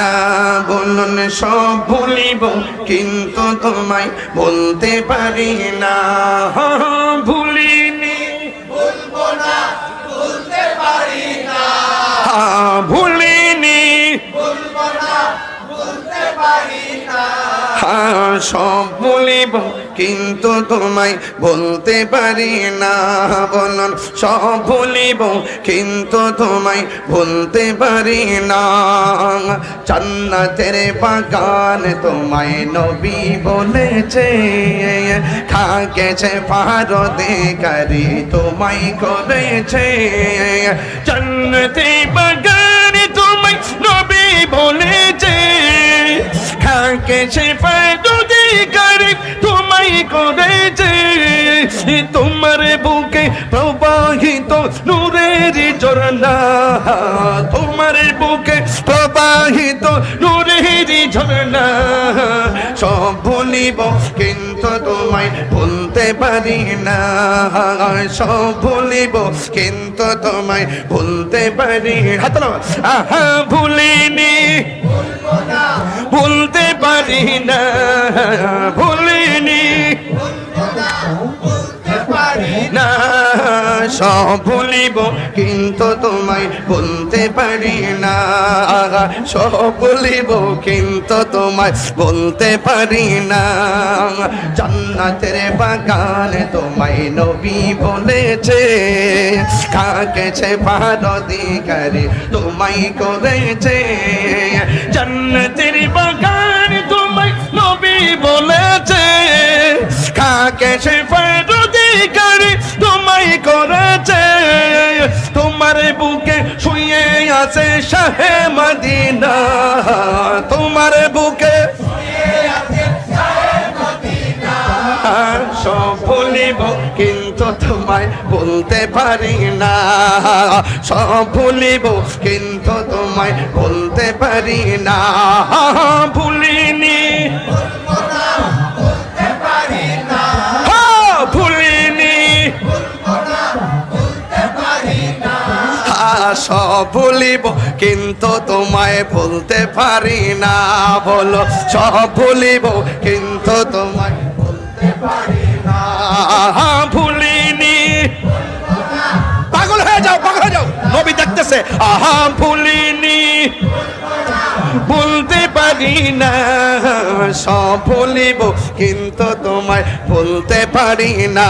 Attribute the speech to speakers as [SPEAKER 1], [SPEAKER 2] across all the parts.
[SPEAKER 1] না বলুন সব ভুলিব, কিন্তু তোমায় বলতে পারি না। ভুলিনি বলব না বলতে পারি না ভুলিনি। বলব না বলতে পারি না সব বলিব কিন্তু তোমায় বলতে পারি না, বলুন, সব ভুলিব, কিন্তু তোমায় বলতে পারি না। জান্নাতের বাগান তোমায় নবী বলেছে খাকেছে পারো দেখারি তোমায় করেছে। জান্নাতে বাগান তোমায় নবী বলেছে খাকেছে পারো দেখারি তোমায় করেছে। তোমার বুকে প্রবাহিত নূরের ঝরনা তোমার বুকে প্রবাহিত নূরের ঝরনা সব ভুলিব, কিন্তু তোমায় ভুলতে পারি না। সব ভুলিব, কিন্তু তোমায় ভুলতে পারি হাত ভুলিনি। ভুলতে পারি না ভুলিনি। না। সব ভুলিব, কিন্তু তোমায় বলতে পারি না। সব ভুলিব কিন্তু তোমায় বলতে পারি না। জান্নাতের বাগানে তোমায় নবী বলেছে, কাকেছে পারদিকারে তোমায় করেছে। জান্নাতের বাগান তোমায় নবী বলেছে কাকে সে তোমায় করেছে। তোমার বুকে শুয়ে আছে শাহে মদিনা। তোমার বুকে সব ভুলিব কিন্তু তোমায় বলতে পারি না। সব ভুলিব কিন্তু তোমায় বলতে পারি না। ভুলিনি। সব ভুলিব, কিন্তু তোমায় বলতে পারি না বলো। সব ভুলিব, কিন্তু তোমায় বলতে পারি না। ভুলিনি পাগল হয়ে যাও, পাগল হয়ে যাও। নবী দেখতেছে আহা ভুলিনি বলতে পারি না। সব ভুলিব, কিন্তু তোমায় বলতে পারি না।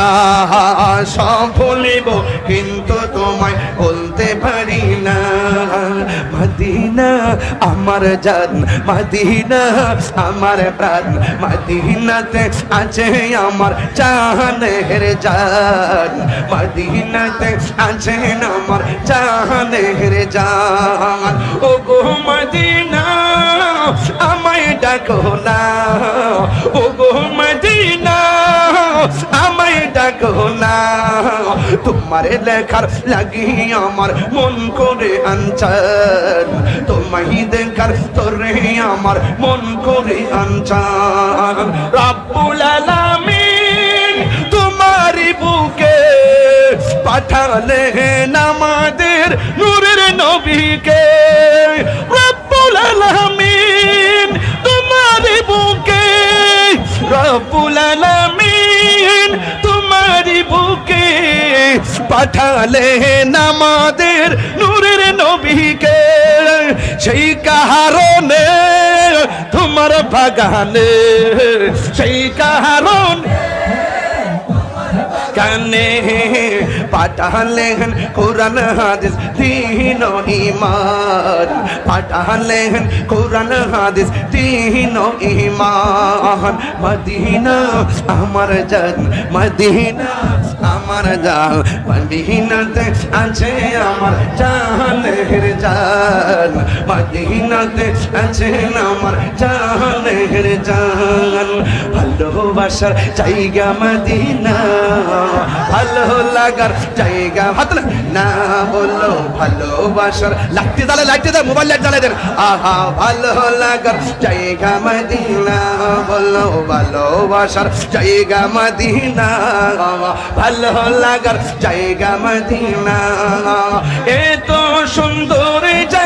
[SPEAKER 1] সব ভুলিব, কিন্তু তোমায় বলতে পারি না। মদিনা আমার জান, মদিনা আমার প্রাণ। মদিনাতে আছে আমার জানের জান। মদিনাতে আছে আমার জানের জান। ও গো মদিনা। লাগি আমার মন করে আনচান। তোমায় দেখার তোরে আমার মন করে আনচান। রাব্বুল আলামিন বুকে পাঠালেন আমাদের নূরের নবীকে। পাঠালেন আমাদের নূরের নবীকে সেই কারণে তোমার বাগানে সেই কারণে কানে পাঠালেন কোরআন হাদিস দিন ইমান পাঠালেন কোরআন হাদিস দিন ইমান মদিনা, আমার জান, মদিনা, আমার জান মদিনাতে আছে আমার জানের জান। মদিনাতে আছে আমার জানের জান। ভালোবাসার জায়গা মদিনা। ভালো লাগার জায়গা হাত না- বলল ভালোবাসার। লাগতে দালে লাগতে দে, মোবাইল লাইট জ্বালাই দেন। আহা, ভালো লাগার জায়গা মদিনা। বলল ভালোবাসার জায়গা মদিনা। ভালো লাগার জায়গা মদিনা। এত সুন্দর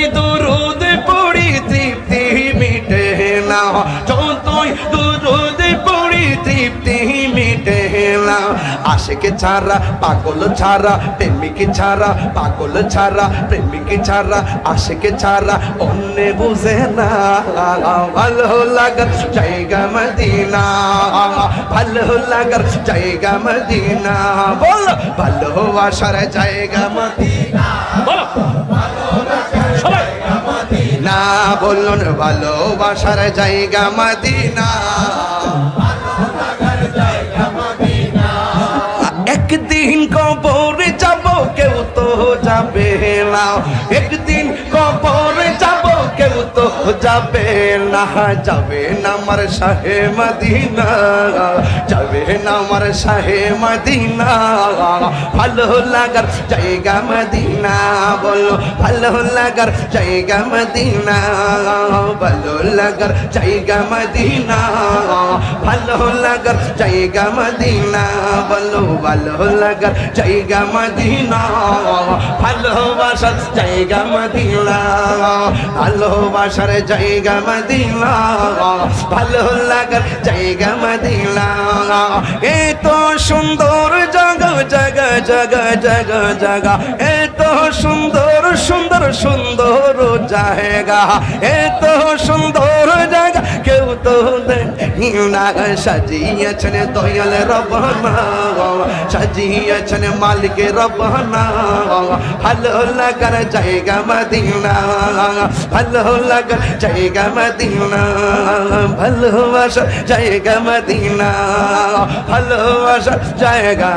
[SPEAKER 1] যতই দুরুদ পড়ি তৃপ্তি মিটে না। যতই দুরুদ পড়ি তৃপ্তি মিটে না। আশেকে ছাড়া, পাগল ছাড়া, প্রেমিক ছাড়া, পাগল ছাড়া, প্রেমিক ছাড়া, আশেকে ছাড়া অন্য বুঝে না। ভালো লাগার জায়গা মদিনা, ভালো লাগার জায়গা মদিনা। বল ভালোবাসার জায়গা মদিনা।
[SPEAKER 2] বলো।
[SPEAKER 1] না বলুন ভালোবাসার জায়গা মদিনা। একদিন কবর যাব কেউ তো যাবে না। একদিন যাবে না যাবে না আমার শাহে মদিনা, যাবে না আমার শাহে মদিনা। ভালো লাগার জায়গা মদিনা, বলো ভালো লাগার জায়গা মদিনা, ভালো লাগার জায়গা মদিনা, ভালো লাগার জায়গা মদিনা, বলো ভালো লাগার জায়গা মদিনা, ভালোবাসার জায়গা মদিনা, ভালোবাসার জায়গা মদিনা ভালো লাগার জায়গা মদিনা এত সুন্দর জগ জগ জগ জগ জগ এত সুন্দর সুন্দর সুন্দর জায়গা। এ তো সুন্দর জায়গা। কেউ তো সাজিয়েছেন দয়াল রবনা সাজিয়েছেন মালিক রবনা ভালো লাগার জায়গা মদিনা। ভালো লাগার জায়গা মদিনা। ভালোবাসা জায়গা মদিনা। ভালোবাসা জায়গা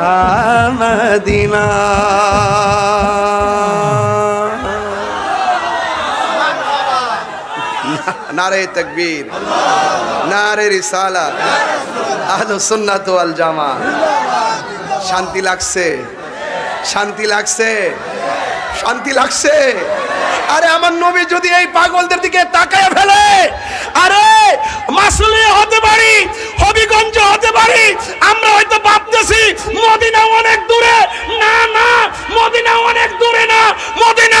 [SPEAKER 1] মদিনা। নারে তকবীর, নারে রিসালা, আহলু সুন্নাত ওয়াল জামা। শান্তি লাগছে শান্তি লাগছে শান্তি লাগছে। আরে আমার নবী যদি এই পাগলদের দিকে তাকায় ফেলে, আরে মাসুলি হতে পারি, হবিগঞ্জ হতে পারি, আমরা হয়তো ভাবতেছি মদিনা অনেক দূরে। না না, মদিনা অনেক দূরে না, মদিনা